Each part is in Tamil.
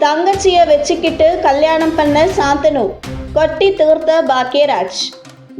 தங்கச்சிய வச்சுக்கிட்டு கல்யாணம் பண்ண சாந்தனு கொட்டி தீர்த்த பாக்யராஜ்.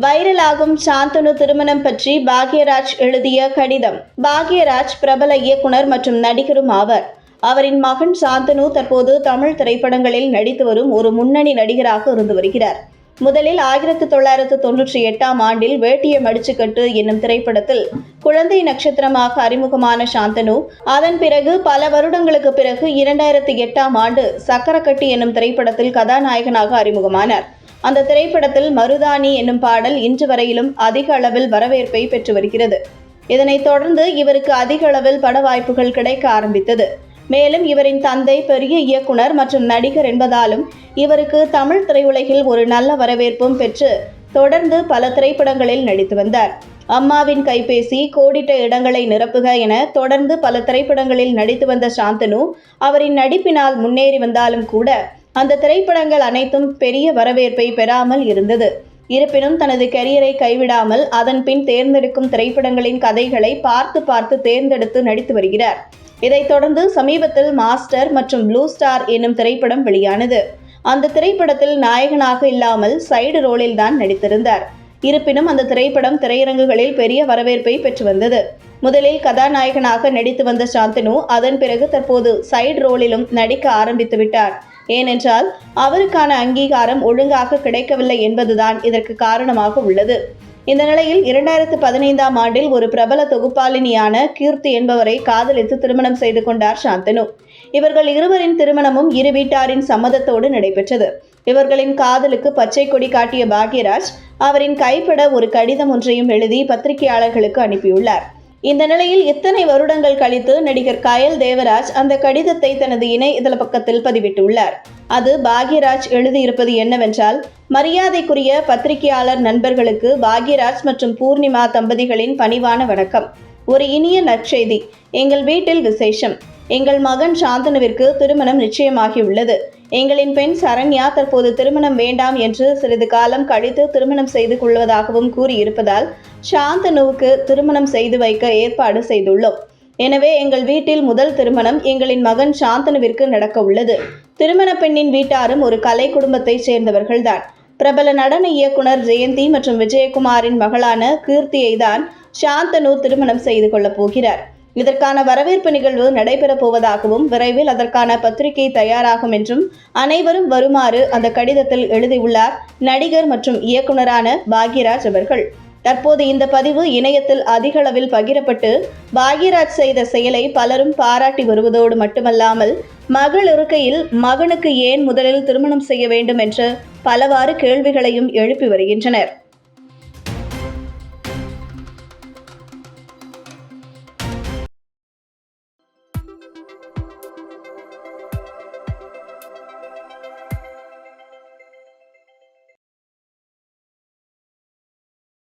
வைரலாகும் சாந்தனு திருமணம் பற்றி பாக்யராஜ் எழுதிய கடிதம். பாக்யராஜ் பிரபல இயக்குனர் மற்றும் நடிகரும் ஆவர். அவரின் மகன் சாந்தனு தற்போது தமிழ் திரைப்படங்களில் நடித்து வரும் ஒரு முன்னணி நடிகராக இருந்து வருகிறார். முதலில் ஆயிரத்தி தொள்ளாயிரத்து தொன்னூற்றி எட்டாம் ஆண்டில் வேட்டிய மடிச்சுக்கட்டு என்னும் திரைப்படத்தில் குழந்தை நட்சத்திரமாக அறிமுகமான சாந்தனு அதன் பிறகு பல வருடங்களுக்கு பிறகு இரண்டாயிரத்தி எட்டாம் ஆண்டு சக்கரக்கட்டு என்னும் திரைப்படத்தில் கதாநாயகனாக அறிமுகமானார். அந்த திரைப்படத்தில் மருதாணி என்னும் பாடல் இன்று வரையிலும் அதிக அளவில் வரவேற்பை பெற்று வருகிறது. இதனைத் தொடர்ந்து இவருக்கு அதிக அளவில் பட வாய்ப்புகள் கிடைக்க ஆரம்பித்தது. மேலும் இவரின் தந்தை பெரிய இயக்குனர் மற்றும் நடிகர் என்பதாலும் இவருக்கு தமிழ் திரையுலகில் ஒரு நல்ல வரவேற்பும் பெற்று தொடர்ந்து பல திரைப்படங்களில் நடித்து வந்தார். அம்மாவின் கைபேசி கோடிட்ட இடங்களை நிரப்புக என தொடர்ந்து பல திரைப்படங்களில் நடித்து வந்த சாந்தனு அவரின் நடிப்பினால் முன்னேறி வந்தாலும் கூட அந்த திரைப்படங்கள் அனைத்தும் பெரிய வரவேற்பை பெறாமல் இருந்தது. இருப்பினும் தனது கெரியரை கைவிடாமல் அதன் பின் தேர்ந்தெடுக்கும் திரைப்படங்களின் கதைகளை பார்த்து பார்த்து தேர்ந்தெடுத்து நடித்து வருகிறார். இதைத் தொடர்ந்து சமீபத்தில் மாஸ்டர் மற்றும் ப்ளூ ஸ்டார் என்னும் திரைப்படம் வெளியானது. அந்த திரைப்படத்தில் நாயகனாக இல்லாமல் சைடு ரோலில் தான் நடித்திருந்தார். இருப்பினும் அந்த திரைப்படம் திரையரங்குகளில் பெரிய வரவேற்பை பெற்று வந்தது. முதலில் கதாநாயகனாக நடித்து வந்த சாந்தனு அதன் பிறகு தற்போது சைடு ரோலிலும் நடிக்க ஆரம்பித்து விட்டார். ஏனென்றால் அவருக்கான அங்கீகாரம் ஒழுங்காக கிடைக்கவில்லை என்பதுதான் இதற்கு காரணமாக உள்ளது. இந்த நிலையில் இரண்டாயிரத்து பதினைந்தாம் ஆண்டில் ஒரு பிரபல தொகுப்பாளினியான கீர்த்தி என்பவரை காதலித்து திருமணம் செய்து கொண்டார் சாந்தனு. இவர்கள் இருவரின் திருமணமும் இரு வீட்டாரின் சம்மதத்தோடு நடைபெற்றது. இவர்களின் காதலுக்கு பச்சை கொடி காட்டிய பாக்யராஜ் அவரின் கைப்பட ஒரு கடிதம் ஒன்றையும் எழுதி பத்திரிகையாளர்களுக்கு அனுப்பியுள்ளார். இந்த நிலையில் இத்தனை வருடங்கள் கழித்து நடிகர் கயல் தேவராஜ் அந்த கடிதத்தை தனது இணையதள பக்கத்தில் பதிவிட்டுள்ளார். அது பாக்யராஜ் எழுதியிருப்பது என்னவென்றால் மரியாதைக்குரிய பத்திரிகையாளர் நண்பர்களுக்கு பாக்யராஜ் மற்றும் பூர்ணிமா தம்பதிகளின் பணிவான வணக்கம். ஒரு இனிய நற்செய்தி. எங்கள் வீட்டில் விசேஷம். எங்கள் மகன் சாந்தனுவிற்கு திருமணம் நிச்சயமாகியுள்ளது. எங்களின் பெண் சரண்யா தற்போது திருமணம் வேண்டாம் என்று சிறிது காலம் கழித்து திருமணம் செய்து கொள்வதாகவும் கூறியிருப்பதால் சாந்தனுவுக்கு திருமணம் செய்து வைக்க ஏற்பாடு செய்துள்ளோம். எனவே எங்கள் வீட்டில் முதல் திருமணம் எங்களின் மகன் சாந்தனுவிற்கு நடக்க உள்ளது. திருமண பெண்ணின் வீட்டாரும் ஒரு கலை குடும்பத்தைச் சேர்ந்தவர்கள்தான். பிரபல நடன இயக்குனர் ஜெயந்தி மற்றும் விஜயகுமாரின் மகளான கீர்த்தியை தான் சாந்தனு திருமணம் செய்து கொள்ளப் போகிறார். இதற்கான வரவேற்பு நிகழ்வு நடைபெறப் போவதாகவும் விரைவில் அதற்கான பத்திரிகை தயாராகும் என்றும் அனைவரும் வருமாறு அந்த கடிதத்தில் எழுதியுள்ளார் நடிகர் மற்றும் இயக்குனரான பாக்யராஜ் அவர்கள். தற்போது இந்த பதிவு இணையத்தில் அதிகளவில் பகிரப்பட்டு பாக்யராஜ் செய்த செயலை பலரும் பாராட்டி வருவதோடு மட்டுமல்லாமல் மகள் இருக்கையில் மகனுக்கு ஏன் முதலில் திருமணம் செய்ய வேண்டும் என்று பலவாறு கேள்விகளையும் எழுப்பி வருகின்றனர்.